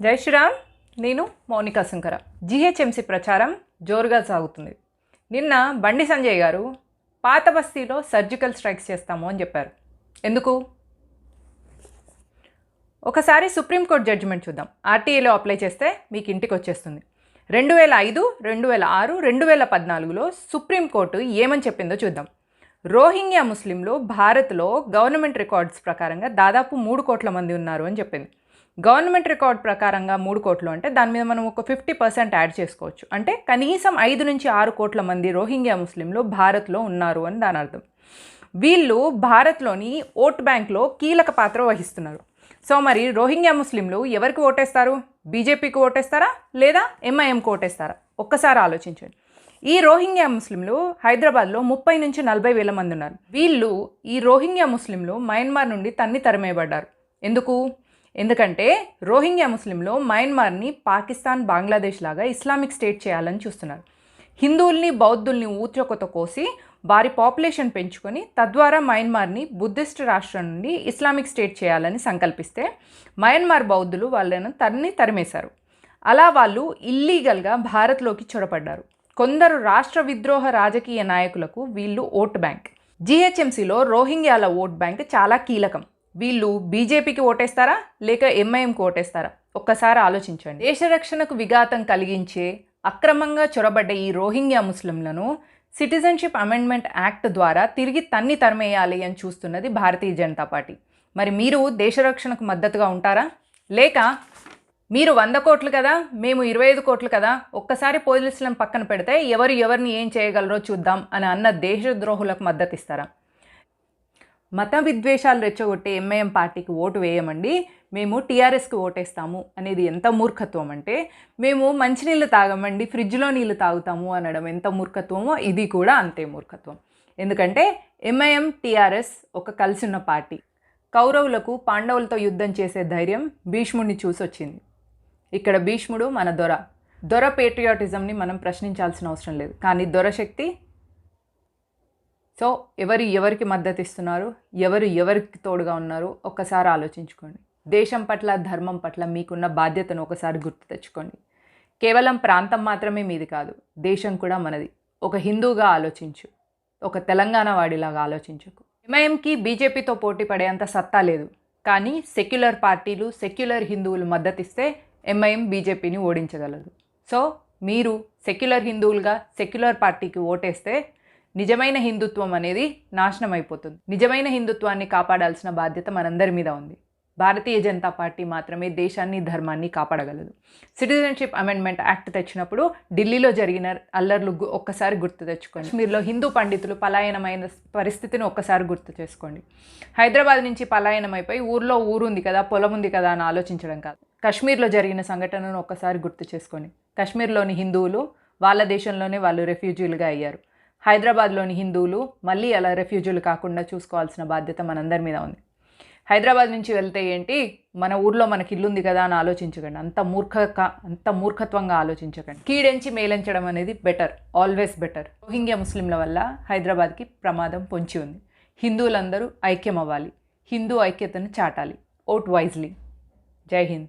జై శ్రీరామ్ నేను మౌనికా శంకర. జిహెచ్ఎంసీ ప్రచారం జోరుగా సాగుతుంది. నిన్న బండి సంజయ్ గారు పాత బస్తీలో సర్జికల్ స్ట్రైక్స్ చేస్తాము అని చెప్పారు. ఎందుకు? ఒకసారి సుప్రీంకోర్టు జడ్జిమెంట్ చూద్దాం. ఆర్టీఏలో అప్లై చేస్తే మీకు ఇంటికి వచ్చేస్తుంది. రెండు వేల ఐదు రెండు వేల ఆరు రెండు వేల పద్నాలుగులో సుప్రీంకోర్టు ఏమని చెప్పిందో చూద్దాం. రోహింగ్యా ముస్లింలు భారత్లో గవర్నమెంట్ రికార్డ్స్ ప్రకారంగా దాదాపు మూడు కోట్ల మంది ఉన్నారు అని చెప్పింది. గవర్నమెంట్ రికార్డ్ ప్రకారంగా మూడు కోట్లు అంటే దాని మీద మనం ఒక ఫిఫ్టీ పర్సెంట్ యాడ్ చేసుకోవచ్చు. అంటే కనీసం ఐదు నుంచి ఆరు కోట్ల మంది రోహింగ్యా ముస్లింలు భారత్లో ఉన్నారు అని దాని అర్థం. వీళ్ళు భారత్లోని ఓట్ బ్యాంక్లో కీలక పాత్ర వహిస్తున్నారు. సో మరి రోహింగ్యా ముస్లింలు ఎవరికి ఓటేస్తారు? బీజేపీకి ఓటేస్తారా? లేదా ఎంఐఎంకి ఓటేస్తారా? ఒక్కసారి ఆలోచించండి. ఈ రోహింగ్యా ముస్లింలు హైదరాబాద్లో ముప్పై నుంచి నలభై వేల మంది ఉన్నారు. వీళ్ళు ఈ రోహింగ్యా ముస్లింలు మయన్మార్ నుండి తన్ని తరిమేయబడ్డారు. ఎందుకు? ఎందుకంటే రోహింగ్యా ముస్లింలు మయన్మార్ని పాకిస్తాన్ బంగ్లాదేశ్ లాగా ఇస్లామిక్ స్టేట్ చేయాలని చూస్తున్నారు. హిందువుల్ని బౌద్ధుల్ని ఊచకొత కోసి వారి పాపులేషన్ పెంచుకొని తద్వారా మయన్మార్ని బుద్ధిస్ట్ రాష్ట్రం నుండి ఇస్లామిక్ స్టేట్ చేయాలని సంకల్పిస్తే మయన్మార్ బౌద్ధులు వాళ్ళను తన్ని తరిమేశారు. అలా వాళ్ళు ఇల్లీగల్గా భారత్లోకి చొరపడ్డారు. కొందరు రాష్ట్ర విద్రోహ రాజకీయ నాయకులకు వీళ్ళు ఓట్ బ్యాంక్. జిహెచ్ఎంసీలో రోహింగ్యాల ఓట్ బ్యాంక్ చాలా కీలకం. వీళ్ళు బీజేపీకి ఓటేస్తారా? లేక ఎంఐఎంకి ఓటేస్తారా? ఒక్కసారి ఆలోచించండి. దేశ రక్షణకు విఘాతం కలిగించే అక్రమంగా చొరబడ్డ ఈ రోహింగ్యా ముస్లింలను సిటిజన్షిప్ అమెండ్మెంట్ యాక్ట్ ద్వారా తిరిగి తన్ని తరిమేయాలి అని చూస్తున్నది భారతీయ జనతా పార్టీ. మరి మీరు దేశ రక్షణకు మద్దతుగా ఉంటారా? లేక మీరు వంద కోట్లు కదా మేము ఇరవై ఐదు కోట్లు కదా ఒక్కసారి పోలీసులను పక్కన పెడితే ఎవరు ఎవరిని ఏం చేయగలరో చూద్దాం అని అన్న దేశద్రోహులకు మద్దతు ఇస్తారా మత విద్వేషాలు రెచ్చగొట్టే ఎంఐఎం పార్టీకి ఓటు వేయమండి. మేము టీఆర్ఎస్కి ఓటేస్తాము అనేది ఎంత మూర్ఖత్వం అంటే మేము మంచినీళ్ళు తాగమండి ఫ్రిడ్జ్లో నీళ్ళు తాగుతాము అనడం ఎంత మూర్ఖత్వమో ఇది కూడా అంతే మూర్ఖత్వం. ఎందుకంటే ఎంఐఎం టీఆర్ఎస్ ఒక కలిసిన పార్టీ. కౌరవులకు పాండవులతో యుద్ధం చేసే ధైర్యం భీష్ముడిని చూసి వచ్చింది ఇక్కడ భీష్ముడు మన దొర. దొర పేట్రియాటిజంని మనం ప్రశ్నించాల్సిన అవసరం లేదు. కానీ దొర శక్తి సో ఎవరు ఎవరికి మద్దతు ఇస్తున్నారు ఎవరు ఎవరికి తోడుగా ఉన్నారు? ఒక్కసారి ఆలోచించుకోండి. దేశం పట్ల ధర్మం పట్ల మీకున్న బాధ్యతను ఒకసారి గుర్తు తెచ్చుకోండి. కేవలం ప్రాంతం మాత్రమే మీది కాదు దేశం కూడా మనది. ఒక హిందూగా ఆలోచించు. ఒక తెలంగాణ వాడిలాగా ఆలోచించకు. ఎంఐఎంకి బీజేపీతో పోటీ పడేంత సత్తా లేదు. కానీ సెక్యులర్ పార్టీలు సెక్యులర్ హిందువులు మద్దతిస్తే ఎంఐఎం బీజేపీని ఓడించగలదు. సో మీరు సెక్యులర్ హిందువులుగా సెక్యులర్ పార్టీకి ఓటేస్తే నిజమైన హిందుత్వం అనేది నాశనం అయిపోతుంది నిజమైన హిందుత్వాన్ని కాపాడాల్సిన బాధ్యత మనందరి మీద ఉంది. భారతీయ జనతా పార్టీ మాత్రమే దేశాన్ని ధర్మాన్ని కాపాడగలదు. సిటిజన్షిప్ అమెండ్మెంట్ యాక్ట్ తెచ్చినప్పుడు ఢిల్లీలో జరిగిన అల్లర్లు ఒక్కసారి గుర్తు తెచ్చుకోండి. కాశ్మీర్లో హిందూ పండితులు పలాయనమైన పరిస్థితిని ఒక్కసారి గుర్తు చేసుకోండి. హైదరాబాద్ నుంచి పలాయనం అయిపోయి ఊర్లో ఊరుంది కదా పొలం ఉంది కదా అని ఆలోచించడం కాదు. కాశ్మీర్లో జరిగిన సంఘటనను ఒక్కసారి గుర్తు చేసుకోండి. కాశ్మీర్లోని హిందువులు వాళ్ళ దేశంలోనే వాళ్ళు రెఫ్యూజీలుగా అయ్యారు. హైదరాబాద్లోని హిందువులు మళ్ళీ అలా రెఫ్యూజీలు కాకుండా చూసుకోవాల్సిన బాధ్యత మనందరి మీద ఉంది. హైదరాబాద్ నుంచి వెళ్తే ఏంటి? మన ఊర్లో మనకి ఇల్లు ఉంది కదా అని ఆలోచించకండి. అంత మూర్ఖ అంత మూర్ఖత్వంగా ఆలోచించకండి. కీడెంచి మేలించడం అనేది బెటర్ ఆల్వేస్ బెటర్ రోహింగ్యా ముస్లింల వల్ల హైదరాబాద్కి ప్రమాదం పొంచి ఉంది. హిందువులందరూ ఐక్యం అవ్వాలి హిందూ ఐక్యతను చాటాలి. ఓట్ వైజ్లీ జై హింద్.